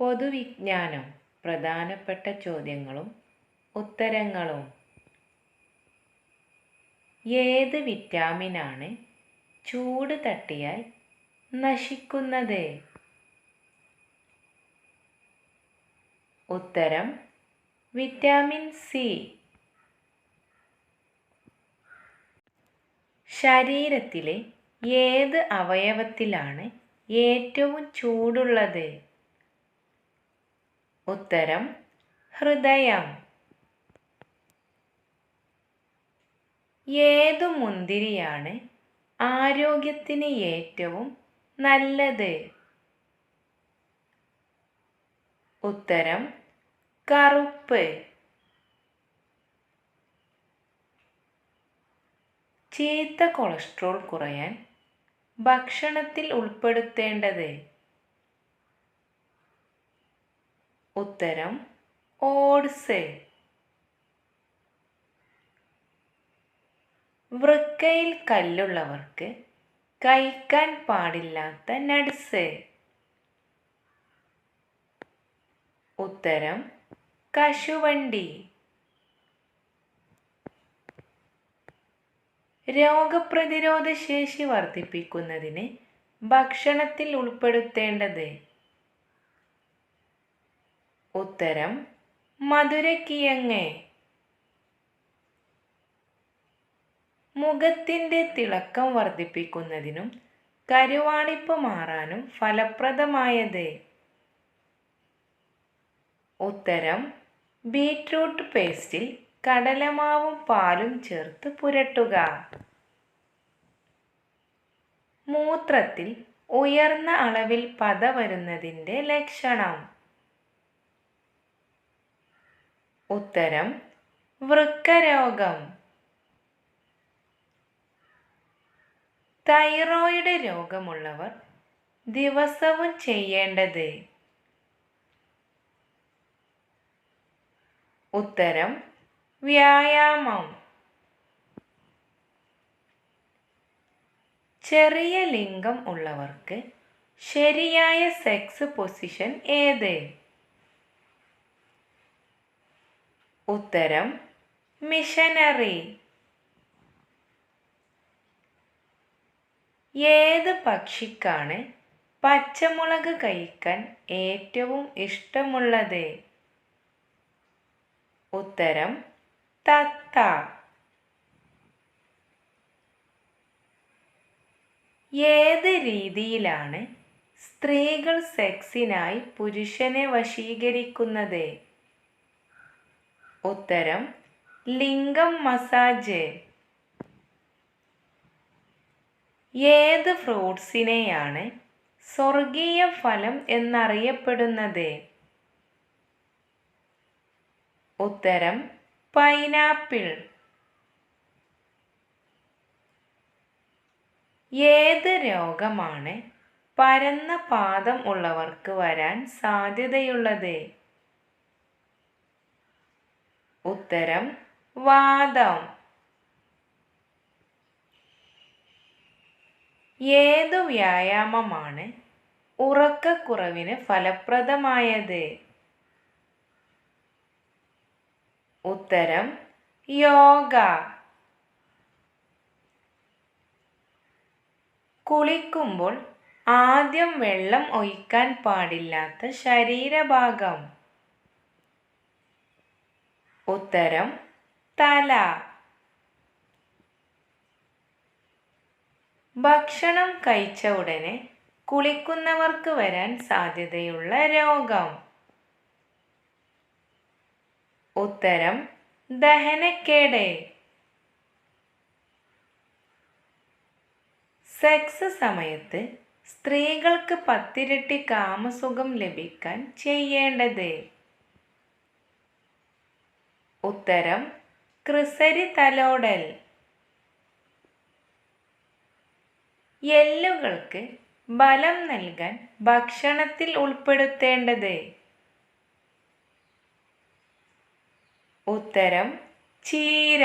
പൊതുവിജ്ഞാനം പ്രധാനപ്പെട്ട ചോദ്യങ്ങളും ഉത്തരങ്ങളും. ഏത് വിറ്റാമിനാണ് ചൂട് തട്ടിയാൽ നശിക്കുന്നത്? ഉത്തരം വിറ്റാമിൻ സി. ശരീരത്തിലെ ഏത് അവയവത്തിലാണ് ഏറ്റവും ചൂടുള്ളത്? ഉത്തരം ഹൃദയം. ഏതു മുന്തിരിയാണ് ആരോഗ്യത്തിന് ഏറ്റവും നല്ലത്? ഉത്തരം കറുപ്പ്. ചീത്ത കൊളസ്ട്രോൾ കുറയാൻ ഭക്ഷണത്തിൽ ഉൾപ്പെടുത്തേണ്ടത് ഉത്തരം ഓട്സ് വൃക്കയിൽ കല്ലുള്ളവർക്ക് കഴിക്കാൻ പാടില്ലാത്ത നട്സ്. ഉത്തരം കശുവണ്ടി. രോഗപ്രതിരോധ ശേഷി വർദ്ധിപ്പിക്കുന്നതിന് ഭക്ഷണത്തിൽ ഉൾപ്പെടുത്തേണ്ടത് ഉത്തരം മധുരക്കിയങ്ങ് മുഖത്തിന്റെ തിളക്കം വർദ്ധിപ്പിക്കുന്നതിനും കരുവാളിപ്പ് മാറാനും ഫലപ്രദമായത്. ഉത്തരം ബീറ്റ്റൂട്ട് പേസ്റ്റിൽ കടലമാവും പാലും ചേർത്ത് പുരട്ടുക. മൂത്രത്തിൽ ഉയർന്ന അളവിൽ പത വരുന്നതിന്റെ ലക്ഷണം. ഉത്തരം വൃക്കരോഗം. തൈറോയിഡ് രോഗമുള്ളവർ ദിവസവും ചെയ്യേണ്ടത് ഉത്തരം വ്യായാമം. ചെറിയ ലിംഗം ഉള്ളവർക്ക് ശരിയായ സെക്സ് പൊസിഷൻ ഏത്? ഉത്തരം മിഷനറി. ഏത് പക്ഷിക്കാണ് പച്ചമുളക് കഴിക്കാൻ ഏറ്റവും ഇഷ്ടമുള്ളത്? ഉത്തരം തത്ത. ഏത് രീതിയിലാണ് സ്ത്രീകൾ സെക്സിനായി പുരുഷനെ വശീകരിക്കുന്നത്? ഉത്തരം ലിംഗം മസാജ്. ഏത് ഫ്രൂട്ട്സിനെയാണ് സ്വർഗീയ ഫലം എന്നറിയപ്പെടുന്നത്? ഉത്തരം പൈനാപ്പിൾ. ഏത് രോഗമാണ് പരന്ന പാദം ഉള്ളവർക്ക് വരാൻ സാധ്യതയുള്ളത്? ഉത്തരം വാദം. ഏതു വ്യായാമമാണ് ഉറക്കക്കുറവിന് ഫലപ്രദമായത്? ഉത്തരം യോഗ. കുളിക്കുമ്പോൾ ആദ്യം വെള്ളം ഒഴിക്കാൻ പാടില്ലാത്ത ശരീരഭാഗം. ഉത്തരം തല. ഭക്ഷണം കഴിച്ച ഉടനെ കുളിക്കുന്നവർക്ക് വരാൻ സാധ്യതയുള്ള രോഗം. ഉത്തരം ദഹനക്കേട്. സെക്സ് സമയത്ത് സ്ത്രീകൾക്ക് പത്തിരട്ടി കാമസുഖം ലഭിക്കാൻ ചെയ്യേണ്ടത്. ഉത്തരം ക്രിസരി തലോടൽ. എല്ലുകൾക്ക് ബലം നൽകാൻ ഭക്ഷണത്തിൽ ഉൾപ്പെടുത്തേണ്ടത്. ഉത്തരം ചീര.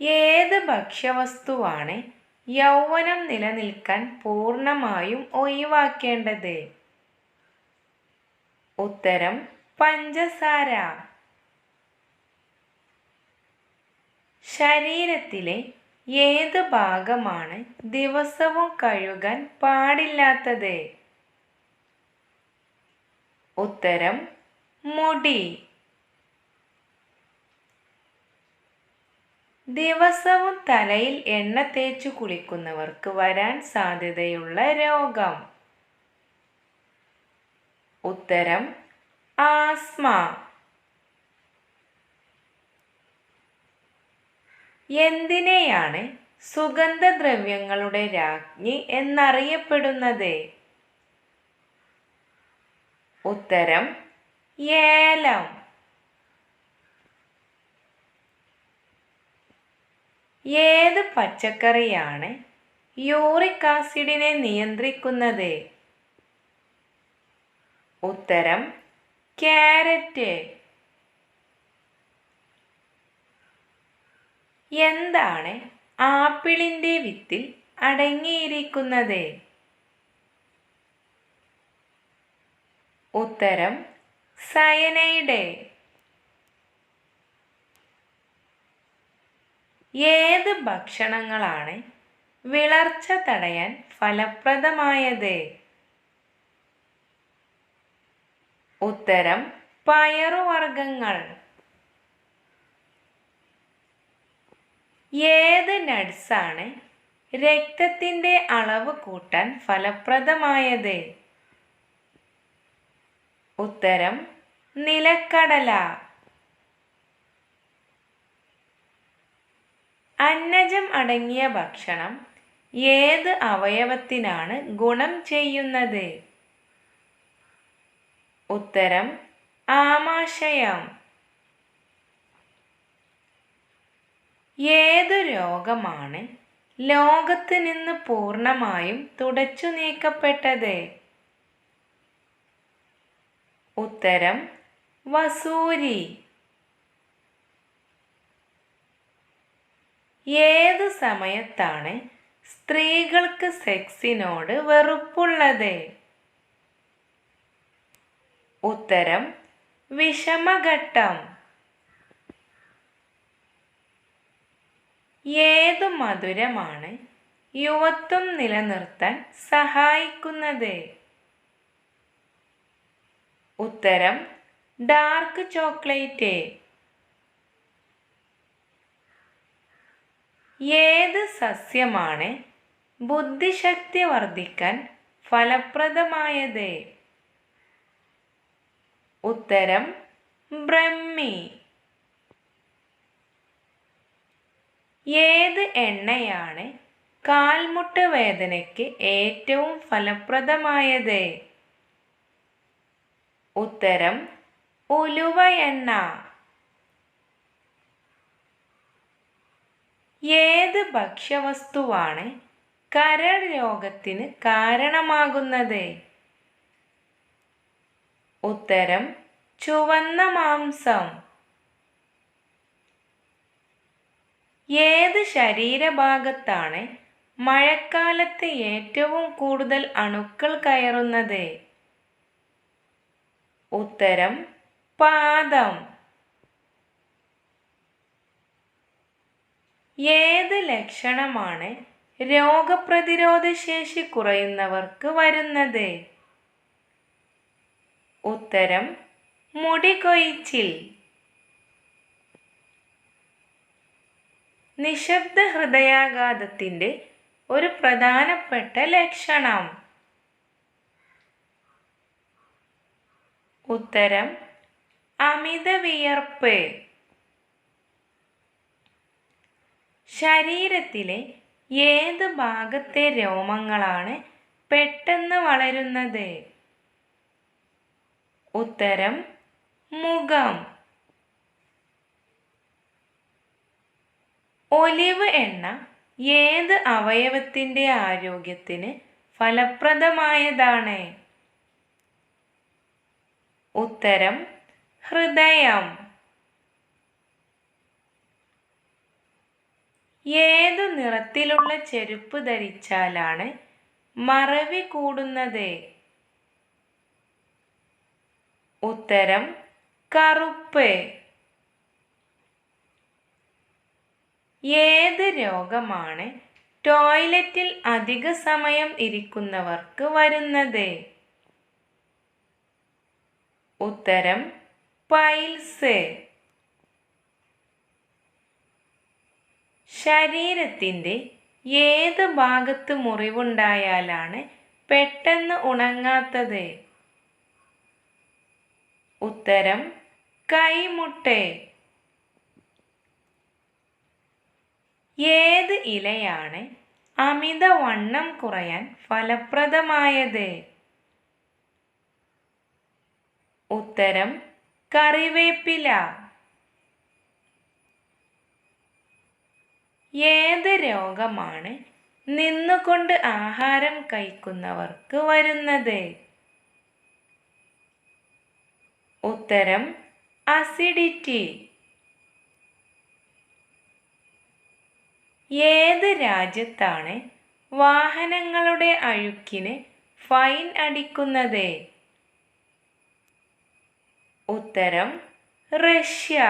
ഏത് ഭക്ഷ്യവസ്തുവാണ് യൗവനം നിലനിൽക്കാൻ പൂർണമായും ഒഴിവാക്കേണ്ടത്? ഉത്തരം പഞ്ചസാര. ശരീരത്തിലെ ഏത് ഭാഗമാണ് ദിവസവും കഴുകാൻ പാടില്ലാത്തത്? ഉത്തരം മുടി. ദിവസവും തലയിൽ എണ്ണ തേച്ചു കുളിക്കുന്നവർക്ക് വരാൻ സാധ്യതയുള്ള രോഗം. ഉത്തരം ആസ്മ. എന്തിനെയാണ് സുഗന്ധദ്രവ്യങ്ങളുടെ രാജ്ഞി എന്നറിയപ്പെടുന്നത്? ഉത്തരം ഏലം. ഏത് പച്ചക്കറിയാണ് യൂറിക് ആസിഡിനെ നിയന്ത്രിക്കുന്നത്? ഉത്തരം ക്യാരറ്റ്. എന്താണ് ആപ്പിളിന്റെ വിത്തിൽ അടങ്ങിയിരിക്കുന്നത്? ഉത്തരം സയനൈഡ്. ഏത് ഭക്ഷണങ്ങളാണ് വിളർച്ച തടയാൻ ഫലപ്രദമായത്? ഉത്തരം പയറുവർഗങ്ങൾ ഏത് നട്സാണ് രക്തത്തിന്റെ അളവ് കൂട്ടാൻ ഫലപ്രദമായത്? ഉത്തരം നിലക്കടല. അന്നജം അടങ്ങിയ ഭക്ഷണം ഏത് അവയവത്തിനാണ് ഗുണം ചെയ്യുന്നത്? ഉത്തരം ആമാശയം. ഏതു രോഗമാണ് ലോകത്ത് നിന്ന് പൂർണമായും തുടച്ചു നീക്കപ്പെട്ടത്? ഉത്തരം വസൂരി. ഏത് സമയത്താണ് സ്ത്രീകൾക്ക് സെക്സിനോട് വെറുപ്പുള്ളത്? ഉത്തരം വിഷമഘട്ടം. ഏതു മധുരമാണ് യുവത്വം നിലനിർത്താൻ സഹായിക്കുന്നത്? ഉത്തരം ഡാർക്ക് ചോക്ലേറ്റ്. ഏത് സസ്യമാണ് ബുദ്ധിശക്തി വർദ്ധിക്കാൻ ഫലപ്രദമായത്? ഉത്തരം ബ്രഹ്മി. ഏത് എണ്ണയാണ് കാൽമുട്ട് വേദനയ്ക്ക് ഏറ്റവും ഫലപ്രദമായത്? ഉത്തരം ഉലുവ എണ്ണ. ഏത് ഭക്ഷ്യവസ്തുവാണ് കരൾ രോഗത്തിന് കാരണമാകുന്നത്? ഉത്തരം ചുവന്ന മാംസം. ഏത് ശരീരഭാഗത്താണ് മഴക്കാലത്ത് ഏറ്റവും കൂടുതൽ അണുക്കൾ കയറുന്നത്? ഉത്തരം പാദം. ഏത് ലക്ഷണമാണ് രോഗപ്രതിരോധ ശേഷി കുറയുന്നവർക്ക് വരുന്നത്? ഉത്തരം മുടി കൊയിച്ചിൽ നിശബ്ദ ഹൃദയാഘാതത്തിന്റെ ഒരു പ്രധാനപ്പെട്ട ലക്ഷണം. ഉത്തരം അമിത വിയർപ്പ്. ശരീരത്തിലെ ഏത് ഭാഗത്തെ രോമങ്ങളാണ് പെട്ടെന്ന് വളരുന്നത്? ഉത്തരം മുഖം. ഒലിവ് എണ്ണ ഏത് അവയവത്തിന്റെ ആരോഗ്യത്തിന് ഫലപ്രദമായതാണ്? ഉത്തരം ഹൃദയം. ഏതു നിറത്തിലുള്ള ചെരുപ്പ് ധരിച്ചാലാണ് മറവി കൂടുന്നത്? ഉത്തരം കറുപ്പ്. ഏത് രോഗമാണ് ടോയ്ലറ്റിൽ അധിക സമയം ഇരിക്കുന്നവർക്ക് വരുന്നത്? ഉത്തരം പൈൽസ്. ശരീരത്തിന്റെ ഏത് ഭാഗത്ത് മുറിവുണ്ടായാലാണ് പെട്ടെന്ന് ഉണങ്ങാത്തത്? ഉത്തരം കൈമുട്ട്. ഏത് ഇലയാണ് അമിതവണ്ണം കുറയാൻ ഫലപ്രദമായത്? ഉത്തരം കറിവേപ്പില. ഏത് രോഗമാണ് നിന്നുകൊണ്ട് ആഹാരം കഴിക്കുന്നവർക്ക് വരുന്നത്? ഉത്തരം അസിഡിറ്റി ഏത് രാജ്യത്താണ് വാഹനങ്ങളുടെ അഴുക്കിന് ഫൈൻ അടിക്കുന്നത്? ഉത്തരം റഷ്യ.